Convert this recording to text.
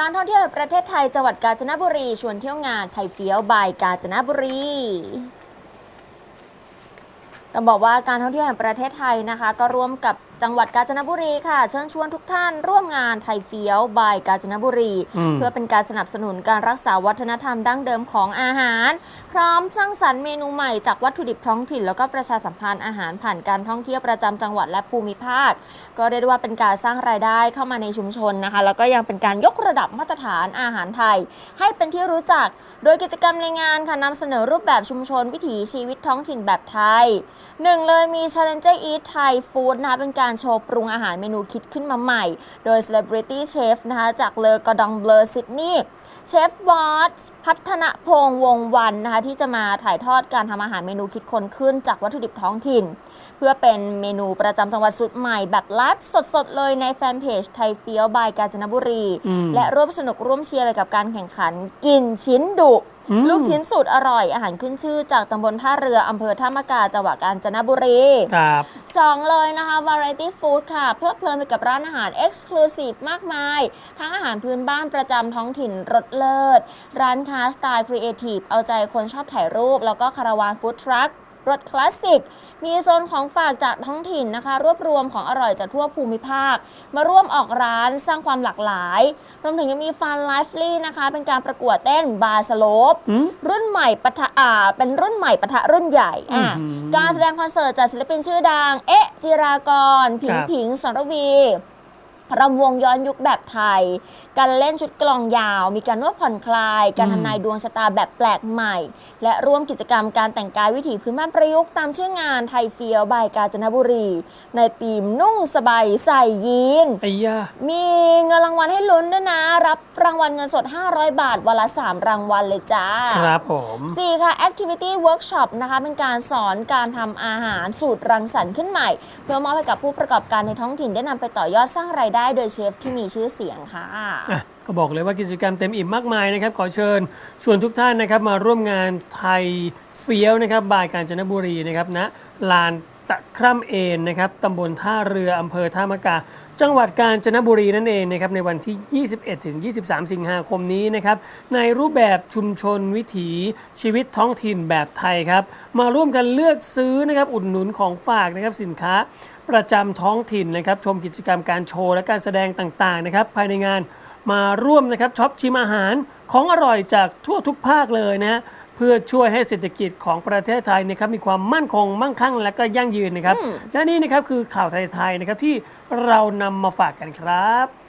การท่องเที่ยวแห่งประเทศไทยจังหวัดกาญจนบุรีชวนเที่ยวงานไทยเฟี้ยวบายกาญจนบุรีต้องบอกว่าการท่องเที่ยวแห่งประเทศไทยนะคะ ก็ร่วมกับ จังหวัดกาญจนบุรีค่ะ เชิญชวนทุกท่านร่วมงานไทยเฟี้ยวบายกาญจนบุรีอืมเพื่อเป็นการสนับสนุนการรักษาวัฒนธรรมดั้งเดิมของอาหาร พร้อมสร้างสรรค์เมนูใหม่จากวัตถุดิบท้องถิ่น แล้วก็ประชาสัมพันธ์อาหารผ่านการท่องเที่ยวประจำจังหวัดและภูมิภาค ก็เรียกได้ว่าเป็นการสร้างรายได้เข้ามาในชุมชนนะคะ แล้วก็ยังเป็นการยกระดับมาตรฐานอาหารไทย ให้เป็นที่รู้จัก โดยกิจกรรมในงานค่ะนำเสนอรูปแบบชุมชนวิถีชีวิตท้องถิ่นแบบไทย หนึ่งเลยมี Challenger Eat Thai Food นะคะเป็นการโชว์ปรุงอาหารเมนูคิดขึ้นมาใหม่ โดย Celebrity Chef นะคะจากเลอกอดองเบลอซิดนีย์เชฟวอตพัฒนพงษ์วงศ์วันนะคะที่จะมาถ่ายทอดการทำอาหารเมนูคิดค้นขึ้นจากวัตถุดิบท้องถิ่น เพื่อเป็นเมนูประจำจังหวัดสุดใหม่ แบบไลฟ์สดๆ เลยในแฟนเพจไทยเฟี้ยวบายกาญจนบุรีอืมและร่วมสนุกร่วมเชียร์ไปกับการแข่งขันกินชิ้นดุอืม ลูกชิ้นสูตรอร่อย อาหารขึ้นชื่อจากตำบลท่าเรืออำเภอท่ามะกาจังหวัดกาญจนบุรีครับสองเลยนะคะ Variety Food ค่ะ เพลิดเพลินไปกับร้านอาหาร Exclusive มากมาย ทั้งอาหารพื้นบ้านประจำท้องถิ่นรสเลิศ ร้านค้าสไตล์ครีเอทีฟเอาใจคนชอบถ่ายรูป แล้วก็คาราวานฟู้ดทรัค รถคลาสสิก มีโซนของฝากจากท้องถิ่นนะคะ รวบรวมของอร่อยจากทั่วภูมิภาค มาร่วมออกร้านสร้างความหลากหลายรวมถึงยังมีฟันไลฟ์ลี่นะคะ เป็นการประกวดเต้นบาสโลปอืมรุ่นใหม่ปะทะอ่าเป็นรุ่นใหม่ปะทะรุ่นใหญ่อะอื้อหือการแสดงคอนเสิร์ตจากศิลปินชื่อดัง เอ๊ะจิรากร ผิงครับผิงสรวี รำวงย้อนยุคแบบไทย การเล่นชุดกลองยาว มีการนวดผ่อนคลาย การทำนายดวงชะตาแบบแปลกใหม่ และร่วมกิจกรรมการแต่งกายวิถีพื้นบ้านประยุกต์ตามชื่องานไทยเฟียวบายกาญจนบุรี ในธีมนุ่งสบายใส่ยีนไอ้ยามีเงินรางวัลให้ลุ้นด้วยนะ รับรางวัลเงินสด 500 บาทวันละ 3 รางวัลเลยจ้าครับผม4ค่ะ Activity Workshop นะคะเป็นการสอนการทำอาหารสูตรรังสรรค์ขึ้นใหม่ เพื่อมอบให้กับผู้ประกอบการในท้องถิ่นได้นำไปต่อยอดสร้างรายได้ได้โดยเชฟที่มีชื่อเสียงค่ะ อะก็บอกเลยว่ากิจกรรมเต็มอิ่มมากมายนะครับ ขอเชิญชวนทุกท่านนะครับมาร่วมงานไทยเฟี้ยวนะครับบายกาญจนบุรีนะครับณลานตะคร่ำเอนนะครับตำบลท่าเรืออำเภอท่ามะกา จังหวัดกาญจนบุรีนั่นเองนะครับในวันที่ 21 ถึง 23 สิงหาคมนี้นะครับในรูปแบบชุมชนวิถีชีวิตท้องถิ่นแบบไทยครับ มาร่วมกันเลือกซื้อนะครับอุดหนุนของฝากนะครับสินค้า ประจำท้องถิ่นนะครับ ชมกิจกรรมการโชว์และการแสดงต่างๆนะครับ ภายในงานมาร่วมนะครับช็อปชิมอาหารของอร่อยจากทั่วทุกภาคเลยนะฮะเพื่อช่วยให้เศรษฐกิจของประเทศไทยนะครับมีความมั่นคงมั่งคั่ง และก็ยั่งยืนนะครับอืมและนี่นะครับคือข่าวไทยๆนะครับที่เรานำมาฝากกันครับ